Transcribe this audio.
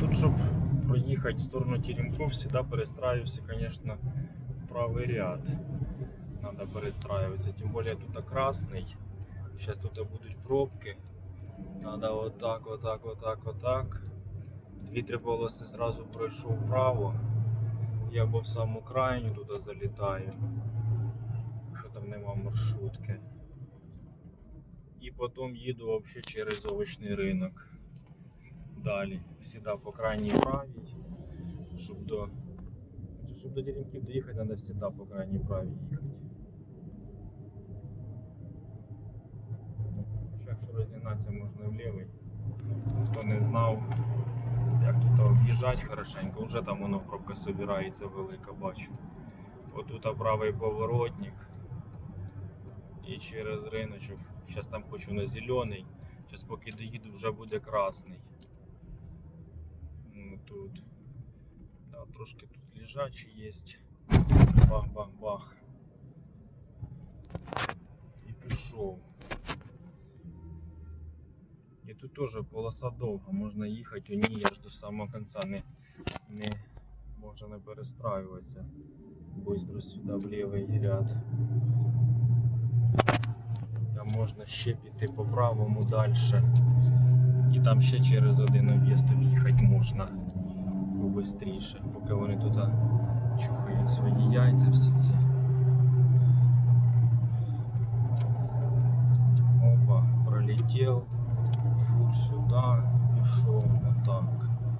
Тут, щоб проїхати в сторону Теремков, завжди перестраюся, звісно, в правий ряд. Надо перестраюватися. Тим більше тут красний. Зараз тут будуть пробки. Надо отак, отак, отак, отак. Дві-три полоси зразу пройшов вправо. Я або в саму крайню туди залітаю. Що там нема маршрутки. І потім їду вообще через овочний ринок. Далі. Всегда по крайній правій. Щоб до. Щоб до Теремків доїхати, треба всегда по крайній правій їхати. Хоча якщо розігнатися можна в лівий. Хто не знав, як тут об'їжджати хорошенько, вже там воно пробка собирається велика, бачу. Отут правий поворотник. І через риночок. Зараз там хочу на зелений. Зараз поки доїду вже буде красний. Ну тут. Да, трошки тут лежачий є. Бах-бах-бах. І пішов. І тут теж полоса довга, можна їхати у ній аж до самого кінця. Не, не можна не перестраюватися. Быстро сюди в лівий ряд. Там можна ще піти по правому далі. І там ще через один об'їзд об'їхати можна побистріше, поки вони тут чухають свої яйця всі ці. Опа, пролетел. Фур сюда, пішов отак.